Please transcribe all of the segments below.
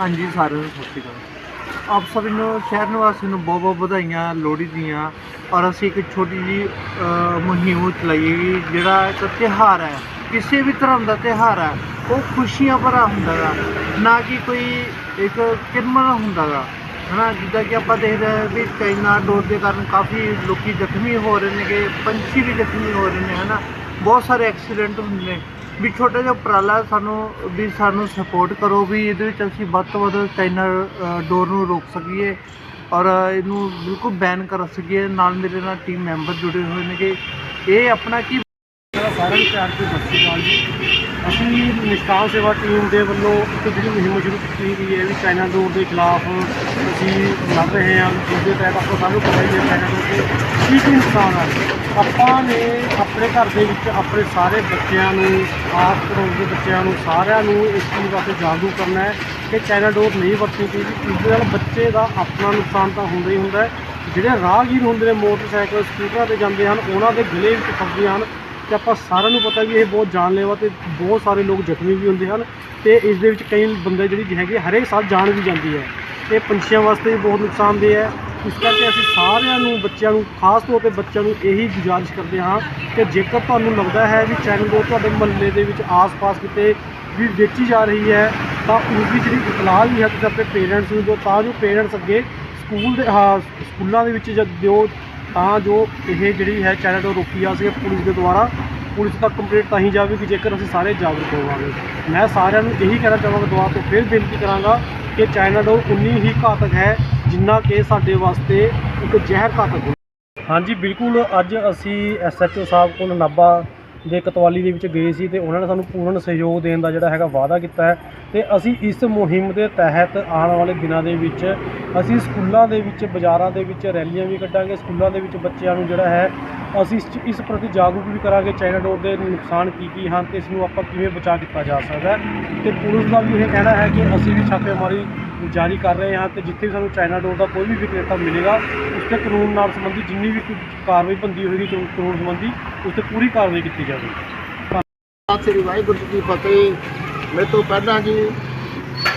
ਹਾਂਜੀ ਸਾਰਿਆਂ ਨੂੰ ਸਤਿ ਸ਼੍ਰੀ ਅਕਾਲ। ਆਪ ਸਭ ਨੂੰ, ਸ਼ਹਿਰ ਨਿਵਾਸੀ ਨੂੰ ਬਹੁਤ ਬਹੁਤ ਵਧਾਈਆਂ, ਲੋਹੜੀ ਦੀਆਂ। ਔਰ ਅਸੀਂ ਇੱਕ ਛੋਟੀ ਜੀ ਮੁਹਿੰਮ ਚਲਾਈ ਹੈ ਜਿਹੜਾ ਇੱਕ ਤਿਉਹਾਰ ਹੈ, ਕਿਸੇ ਵੀ ਧਰਮ ਦਾ ਤਿਉਹਾਰ ਹੈ, ਉਹ ਖੁਸ਼ੀਆਂ ਭਰਾ ਹੁੰਦਾ ਗਾ। ਨਾ ਕਿ ਕੋਈ ਇੱਕ ਕਿਰਮਨ ਹੁੰਦਾ ਗਾ। ਹਨਾ, ਜਿੱਦਾਂ ਕਿ ਆਪਾਂ ਦੇਖਦੇ ਹਾਂ ਵੀ ਚਾਈਨਾ ਡੋਰ ਦੇ ਕਾਰਨ ਕਾਫੀ ਲੋਕੀ ਜ਼ਖਮੀ ਹੋ ਰਹੇ ਨੇ ਕਿ ਪੰਛੀ ਵੀ ਜ਼ਖਮੀ ਹੋ ਰਹੇ ਨੇ, ਹਨਾ। ਬਹੁਤ ਸਾਰੇ ਐਕਸੀਡੈਂਟ ਹੁੰਦੇ ਨੇ। ਵੀ ਛੋਟਾ ਜਿਹਾ ਉਪਰਾਲਾ ਸਾਨੂੰ, ਵੀ ਸਾਨੂੰ ਸਪੋਰਟ ਕਰੋ ਵੀ ਇਹਦੇ ਵਿੱਚ ਅਸੀਂ ਵੱਧ ਤੋਂ ਵੱਧ ਚਾਈਨਾ ਡੋਰ ਨੂੰ ਰੋਕ ਸਕੀਏ ਔਰ ਇਹਨੂੰ ਬਿਲਕੁਲ ਬੈਨ ਕਰ ਸਕੀਏ, ਨਾਲ ਮੇਰੇ ਨਾਲ ਟੀਮ ਮੈਂਬਰ ਜੁੜੇ ਹੋਏ ਨੇ ਕਿ ਇਹ ਆਪਣਾ ਕੀ ਸਾਰਿਆਂ ਨੂੰ ਤੇ ਸਤਿ ਸ਼੍ਰੀ ਅਕਾਲ ਜੀ। ਨਿਸ਼ਕਾਮ ਸੇਵਾ ਟੀਮ ਦੇ ਵੱਲੋਂ ਇੱਕ ਜਿਹੜੀ ਮੁਹਿੰਮ ਸ਼ੁਰੂ ਕੀਤੀ ਗਈ ਹੈ ਵੀ ਚਾਈਨਾ ਡੋਰ ਦੇ ਖਿਲਾਫ ਅਸੀਂ ਲੜ ਰਹੇ ਹਾਂ, ਜਿਸ ਦੇ ਤਹਿਤ ਆਪਾਂ ਸਾਨੂੰ ਪਤਾ ਹੀ ਹੈ ਚਾਈਨਾ ਡੋਰ ਦੇ ਕੀ ਕੀ ਨੁਕਸਾਨ ਆ ਆਪਾਂ ਨੇ ਆਪਣੇ ਘਰ ਦੇ ਵਿੱਚ ਆਪਣੇ ਸਾਰੇ ਬੱਚਿਆਂ ਨੂੰ, ਆਸ ਪੜੋਸ ਦੇ ਬੱਚਿਆਂ ਨੂੰ, ਸਾਰਿਆਂ ਨੂੰ ਇਸ ਚੀਜ਼ ਵਾਸਤੇ ਜਾਗਰੂਕ ਕਰਨਾ ਹੈ ਕਿ ਚਾਈਨਾ ਡੋਰ ਨਹੀਂ ਵਰਤਣੀ ਚਾਹੀਦੀ ਇਸ ਦੇ ਨਾਲ ਬੱਚੇ ਦਾ ਆਪਣਾ ਨੁਕਸਾਨ ਤਾਂ ਹੁੰਦਾ ਹੀ ਹੁੰਦਾ ਜਿਹੜੇ ਰਾਹਗੀਰ ਹੁੰਦੇ ਨੇ ਮੋਟਰਸਾਈਕਲ, ਸਕੂਟਰਾਂ ਤੇ ਜਾਂਦੇ ਹਨ, ਉਹਨਾਂ ਦੇ ਗਲੇ ਵਿੱਚ ਫਸਦੇ ਹਨ। ਤੇ ਆਪਾਂ ਸਾਰਿਆਂ ਨੂੰ ਪਤਾ ਵੀ ਇਹ ਬਹੁਤ ਜਾਨਲੇਵਾ ਤੇ ਬਹੁਤ ਸਾਰੇ ਲੋਕ ਜ਼ਖਮੀ ਵੀ ਹੁੰਦੇ ਹਨ ਤੇ ਇਸ ਦੇ ਵਿੱਚ ਕਈ ਬੰਦੇ ਜਿਹੜੀ ਹੈਗੇ ਹਰੇਕ ਸਾਲ ਜਾਨ ਵੀ ਜਾਂਦੀ ਹੈ। ਇਹ ਪੰਛੀਆਂ ਵਾਸਤੇ ਵੀ ਬਹੁਤ ਨੁਕਸਾਨਦੇਹ ਹੈ। ਇਸ ਕਰਕੇ ਅਸੀਂ ਸਾਰਿਆਂ ਨੂੰ, ਬੱਚਿਆਂ ਨੂੰ, ਖਾਸ ਤੌਰ ਤੇ ਬੱਚਿਆਂ ਨੂੰ ਇਹੀ ਗੁਜ਼ਾਰਿਸ਼ ਕਰਦੇ ਹਾਂ ਕਿ ਜੇਕਰ ਤੁਹਾਨੂੰ ਲੱਗਦਾ ਹੈ ਵੀ ਚੈਨਲ ਦੋ ਤੁਹਾਡੇ ਮਹੱਲੇ ਦੇ ਵਿੱਚ ਆਸ-ਪਾਸ ਕਿਤੇ ਵੀ ਵੇਚੀ ਜਾ ਰਹੀ ਹੈ, ਤਾਂ ਉਸ ਦੀ ਜਿਹੜੀ ਇਤਲਾਹ ਵੀ ਹੈ, ਤੁਸੀਂ ਆਪਣੇ ਪੇਰੈਂਟਸ ਨੂੰ ਦਿਓ, ਤਾਂ ਜੋ ਪੇਰੈਂਟਸ ਅੱਗੇ ਸਕੂਲ ਦੇ, ਹਾਂ, ਸਕੂਲਾਂ ਦੇ ਵਿੱਚ ਜਦ ਦਿਓ ਤਾਂ ਜੋ ਇਹ ਜਿਹੜੀ ਹੈ ਚੈਨਲ ਰੋਕੀ ਜਾ ਸਕੇ ਪੁਲਿਸ ਦੇ ਦੁਆਰਾ। ਪੁਲਿਸ ਤੱਕ ਕੰਪਲੇਂਟ ਤਾਂ ਹੀ ਜਾਵੇਗੀ, ਜੇਕਰ ਅਸੀਂ ਸਾਰੇ ਜਾਗਰੂਕ ਹੋਵਾਂਗੇ। ਮੈਂ ਸਾਰਿਆਂ ਨੂੰ ਇਹੀ ਕਹਿਣਾ ਚਾਹਾਂਗਾ, ਦੁਆ ਤੋਂ ਫਿਰ ਬੇਨਤੀ ਕਰਾਂਗਾ ਕਿ ਚਾਈਨਾ ਡੋਰ ਉਨੀ ਹੀ ਘਾਤਕ ਹੈ, ਜਿੰਨਾ ਕਿ ਸਾਡੇ ਵਾਸਤੇ ਇੱਕ ਜ਼ਹਿਰ ਘਾਤਕ ਹੈ ਹਾਂਜੀ, ਬਿਲਕੁਲ ਅੱਜ ਅਸੀਂ ਐਸਐਚਓ ਸਾਹਿਬ ਕੋਲ ਨਾਭਾ ਦੇ ਕਤਵਾਲੀ ਦੇ ਵਿੱਚ ਗਏ ਸੀ ਤੇ ਉਹਨਾਂ ਨੇ ਸਾਨੂੰ ਪੂਰਨ ਸਹਿਯੋਗ ਦੇਣ ਦਾ ਜਿਹੜਾ ਹੈਗਾ ਵਾਅਦਾ ਕੀਤਾ ਹੈ। ਤੇ ਅਸੀਂ ਇਸ ਮੁਹਿੰਮ ਦੇ ਤਹਿਤ ਆਉਣ ਵਾਲੇ ਦਿਨਾਂ ਦੇ ਵਿੱਚ ਅਸੀਂ ਸਕੂਲਾਂ ਦੇ ਵਿੱਚ, ਬਾਜ਼ਾਰਾਂ ਦੇ ਵਿੱਚ ਰੈਲੀਆਂ ਵੀ ਕੱਢਾਂਗੇ, ਸਕੂਲਾਂ ਦੇ ਵਿੱਚ ਬੱਚਿਆਂ ਨੂੰ ਜਿਹੜਾ ਹੈ, ਅਸੀਂ ਇਸ ਇਸ ਪ੍ਰਤੀ ਜਾਗਰੂਕ ਵੀ ਕਰਾਂਗੇ, ਚਾਈਨਾ ਡੋਰ ਦੇ ਨੁਕਸਾਨ ਕੀ ਕੀ ਹਨ ਤੇ ਇਸ ਨੂੰ ਆਪਾਂ ਕਿਵੇਂ ਬਚਾ ਕੀਤਾ ਜਾ ਸਕਦਾ ਹੈ। ਤੇ ਪੁਲਿਸ ਦਾ ਵੀ ਇਹ ਕਹਿਣਾ ਹੈ ਕਿ ਅਸੀਂ ਵੀ ਛਾਪੇਮਾਰੀ ਜਾਰੀ ਕਰ ਰਹੇ ਹਾਂ ਤੇ ਜਿੱਥੇ ਵੀ ਸਾਨੂੰ ਚਾਈਨਾ ਡੋਰ ਦਾ ਕੋਈ ਵੀ ਵਿਕਰੇਤਾ ਮਿਲੇਗਾ ਉਸ ਤੇ ਕਾਨੂੰਨ ਨਾਲ ਸੰਬੰਧੀ ਜਿੰਨੀ ਵੀ ਕੋਈ ਕਾਰਵਾਈ ਬੰਦੀ ਹੋਏਗੀ, ਕਾਨੂੰਨ ਕਾਨੂੰਨ ਸੰਬੰਧੀ ਉਸ ਤੇ ਪੂਰੀ ਕਾਰਵਾਈ ਕੀਤੀ ਜਾਵੇਗੀ। ਸਤਿ ਸ੍ਰੀ ਵਾਹਿਗੁਰੂ ਜੀ ਕੀ ਫਤਿਹ। ਮੇਰੇ ਤੋਂ ਪਹਿਲਾਂ ਜੀ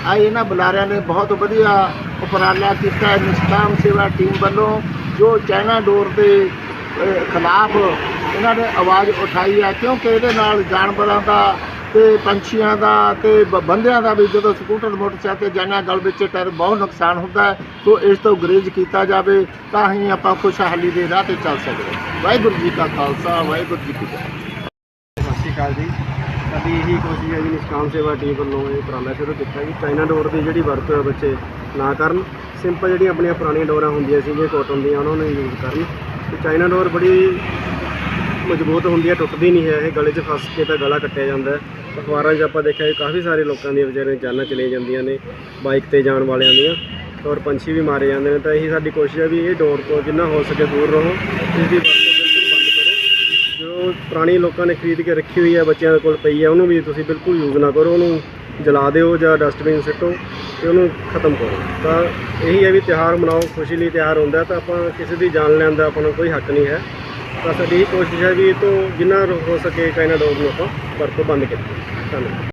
ਆ ਇਹਨਾਂ ਬੁਲਾਰਿਆਂ ਨੇ ਬਹੁਤ ਵਧੀਆ ਉਪਰਾਲਾ ਕੀਤਾ। ਹੈ ਨਿਸ਼ਕਾਮ ਸੇਵਾ ਟੀਮ ਵੱਲੋਂ ਜੋ ਚਾਈਨਾ ਡੋਰ ਦੇ ਖਿਲਾਫ ਇਹਨਾਂ ਨੇ ਆਵਾਜ਼ ਉਠਾਈ ਹੈ ਕਿਉਂਕਿ ਇਹਦੇ ਨਾਲ ਜਾਨਵਰਾਂ ਦਾ ਤੇ ਪੰਛੀਆਂ ਦਾ ਤੇ ਬ- ਬੰਦਿਆਂ ਦਾ ਵੀ ਜਦੋਂ ਸਕੂਟਰ ਮੋਟਰਸਾਈਕਲ ਤੇ ਜਾਂਦੇ ਹਾਂ, ਗਲ ਵਿੱਚ ਟਾਇਰ ਬਹੁਤ ਨੁਕਸਾਨ ਹੁੰਦਾ ਹੈ ਇਸ ਤੋਂ ਗੁਰੇਜ਼ ਕੀਤਾ ਜਾਵੇ ਤਾਂ ਹੀ ਆਪਾਂ ਖੁਸ਼ਹਾਲੀ ਦੇ ਰਾਹ ਤੇ ਚੱਲ ਸਕਦੇ ਵਾਹਿਗੁਰੂ ਜੀ ਕਾ ਖਾਲਸਾ ਵਾਹਿਗੁਰੂ ਜੀ ਕੀ ਫਤਿਹ। ਸਤਿ ਸ਼੍ਰੀ ਅਕਾਲ ਜੀ। ਸਾਡੀ ਇਹੀ ਕੋਸ਼ਿਸ਼ ਹੈ ਜੀ, ਨਿਸ਼ਕਾਮ ਸੇਵਾ ਟੀਮ ਵੱਲੋਂ ਇਹ ਉਪਰਾਲਾ ਸ਼ੁਰੂ ਕੀਤਾ ਕਿ ਚਾਈਨਾ ਡੋਰ ਦੀ ਜਿਹੜੀ ਵਰਤੋਂ ਹੈ ਬੱਚੇ ਨਾ ਕਰਨ ਸਿੰਪਲ ਜਿਹੜੀਆਂ ਆਪਣੀਆਂ ਪੁਰਾਣੀਆਂ ਡੋਰਾਂ ਹੁੰਦੀਆਂ ਸੀਗੀਆਂ ਕੋਟਨ ਦੀਆਂ, ਉਹਨਾਂ ਨੂੰ ਯੂਜ਼ ਕਰਨ। ਤੇ ਚਾਈਨਾ ਡੋਰ ਬੜੀ ਮਜ਼ਬੂਤ ਹੁੰਦੀ ਹੈ, ਟੁੱਟਦੀ ਨਹੀਂ ਹੈ, ਇਹ ਗਲੇ 'ਚ ਫਸ ਕੇ ਤਾਂ ਗਲਾ ਕੱਟਿਆ ਜਾਂਦਾ ਹੈ। ਅਖਬਾਰਾਂ 'ਚ ਆਪਾਂ ਦੇਖਿਆ ਕਾਫੀ ਸਾਰੇ ਲੋਕਾਂ ਦੀਆਂ ਵਿਚਾਰੇ ਜਾਨਾਂ ਚਲੇ ਜਾਂਦੀਆਂ ਨੇ ਬਾਈਕ ਤੇ ਜਾਣ ਵਾਲਿਆਂ ਦੀਆਂ। ਔਰ ਪੰਛੀ ਵੀ ਮਾਰੇ ਜਾਂਦੇ ਨੇ, ਤਾਂ ਇਹੀ ਸਾਡੀ ਕੋਸ਼ਿਸ਼ ਹੈ ਵੀ ਇਹ ਡੋਰ ਤੋਂ ਜਿੰਨਾ ਹੋ ਸਕੇ ਦੂਰ ਰਹੋ, ਇਸ ਦੀ ਵਰਤੋਂ ਬਿਲਕੁਲ ਬੰਦ ਕਰੋ ਜੋ ਪੁਰਾਣੀ ਲੋਕਾਂ ਨੇ ਖਰੀਦ ਕੇ ਰੱਖੀ ਹੋਈ ਹੈ, ਬੱਚਿਆਂ ਦੇ ਕੋਲ ਪਈ ਹੈ, ਉਹਨੂੰ ਵੀ ਤੁਸੀਂ ਬਿਲਕੁਲ ਯੂਜ਼ ਨਾ ਕਰੋ, ਉਹਨੂੰ ਜਲਾ ਦਿਓ ਜਾਂ ਡਸਟਬਿਨ ਸਿੱਟੋ ਤੇ ਉਹਨੂੰ ਖਤਮ ਕਰੋ। ਤਾਂ ਇਹੀ ਹੈ ਵੀ ਤਿਉਹਾਰ ਮਨਾਓ, ਖੁਸ਼ੀ ਲਈ ਤਿਉਹਾਰ ਹੁੰਦਾ ਤਾਂ ਆਪਾਂ ਕਿਸੇ ਦੀ ਜਾਨ ਲੈਣ ਦਾ ਆਪਾਂ ਨੂੰ ਕੋਈ ਹੱਕ ਨਹੀਂ ਹੈ। ਤਾਂ ਸਾਡੀ ਕੋਸ਼ਿਸ਼ ਹੈ ਵੀ ਇਹ ਤੋਂ ਜਿੰਨਾ ਹੋ ਸਕੇ ਚਾਈਨਾ ਡੋਰ ਨੂੰ ਆਪਾਂ ਵਰਤੋਂ ਬੰਦ ਕਰੀਏ। ਧੰਨਵਾਦ।